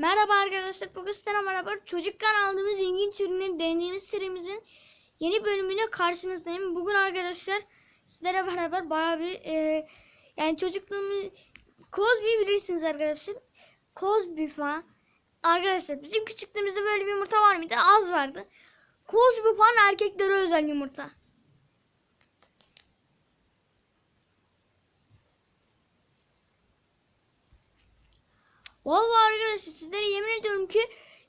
Merhaba arkadaşlar. Bugün sizlere merhaba. Çocukken aldığımız ilginç ürünleri denediğimiz serimizin yeni bölümüyle karşınızdayım. Bugün arkadaşlar sizlere beraber bayağı bir e, yani çocukluğumuz Cosby bilirsiniz arkadaşlar. Cosby falan. Arkadaşlar bizim küçüklüğümüzde böyle bir yumurta var mıydı? Az vardı. Cosby falan erkeklere özel yumurta. Vallahi arkadaşlar sizlere yemin ediyorum ki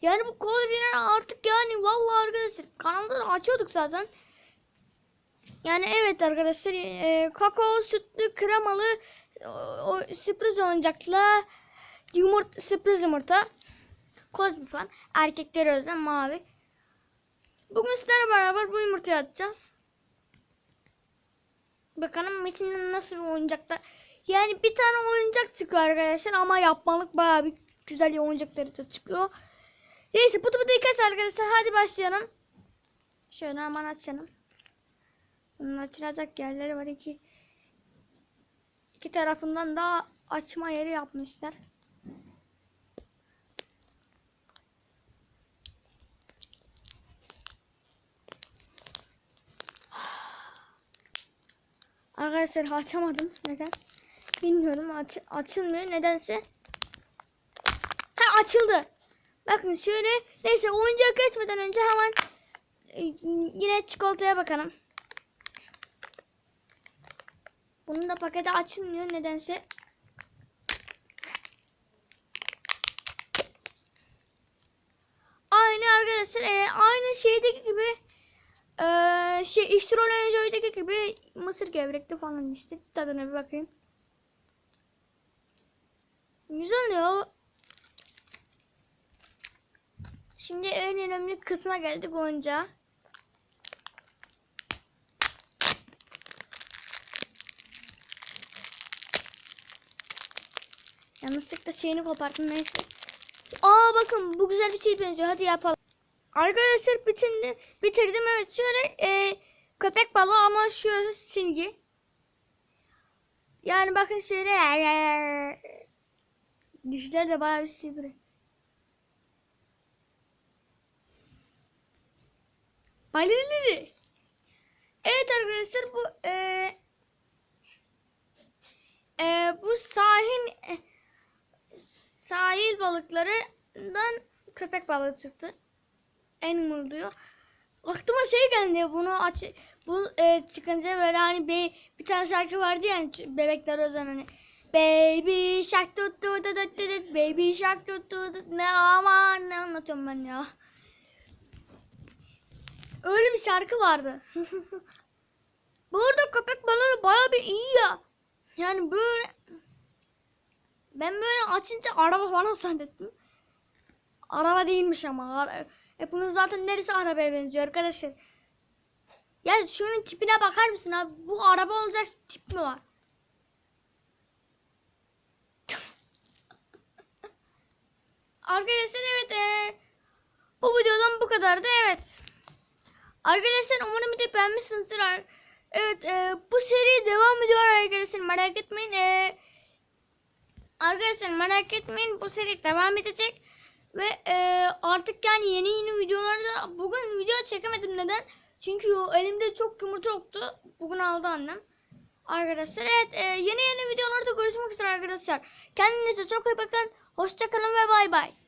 yani bu kol birer artık yani vallahi arkadaşlar kanalda da açıyorduk zaten. Yani evet arkadaşlar e, kakao sütlü kremalı o, o sürpriz oyuncakla yumurta sürpriz yumurta Kozbi falan erkeklere özel mavi. Bugün sizlerle beraber bu yumurtayı atacağız. Bakalım içinden nasıl bir oyuncaklar yani bir tane oyuncak çıkıyor arkadaşlar ama yapmalık bayağı bir güzel oyuncakları da çıkıyor. Neyse pıtı pıtı kes arkadaşlar hadi başlayalım. Şöyle hemen açalım. Bunun açılacak yerleri var iki. iki tarafından da açma yeri yapmışlar. Arkadaşlar açamadım. Neden? Bilmiyorum. Aç açılmıyor. Nedense. Ha açıldı. Bakın şöyle. Neyse oyuncağı geçmeden önce hemen e, yine çikolataya bakalım. Bunun da paketi açılmıyor nedense. Aynı arkadaşlar e, aynı şeydeki gibi e, şey İştrol Enjoy'daki gibi mısır gevrekli falan işte tadına bir bakayım. Güzel ya. Şimdi en önemli kısma geldik oyuncağa. Yanlışlıkla şeyini koparttım neyse. Aa bakın bu güzel bir şey benziyor. Hadi yapalım. Arkadaşlar bitirdim. Bitirdim evet şöyle e, köpek balığı ama şurası silgi. Yani bakın şöyle dişler de bayağı bir sivri. Balili. Evet arkadaşlar bu e, e, bu sahil e, sahil balıklarından köpek balığı çıktı. Animal diyor. Aklıma şey geldi bunu aç bu e, çıkınca böyle hani bir, bir tane şarkı vardı yani bebekler özel hani Baby shark tut tut tut tut baby shark tut tut ne aman ne anlatıyorum ben ya. Öyle bir şarkı vardı. Bu arada köpek balığı baya bir iyi ya. Yani böyle ben böyle açınca araba falan zannettim. Araba değilmiş ama. E bunun zaten neresi arabaya benziyor arkadaşlar. Ya şunun tipine bakar mısın abi? Bu araba olacak tip mi var? Arkadaşlar evet e, bu videodan bu kadardı evet. Arkadaşlar umarım video beğenmişsinizdir. Evet e, bu seri devam ediyor arkadaşlar merak etmeyin. E, arkadaşlar merak etmeyin bu seri devam edecek. Ve e, artık yani yeni yeni videolarda bugün video çekemedim neden? Çünkü elimde çok yumurta yoktu. Bugün aldı annem. Arkadaşlar evet e, yeni yeni videolarda görüşmek üzere arkadaşlar. Kendinize çok iyi bakın. Hoşçakalın ve bay bay.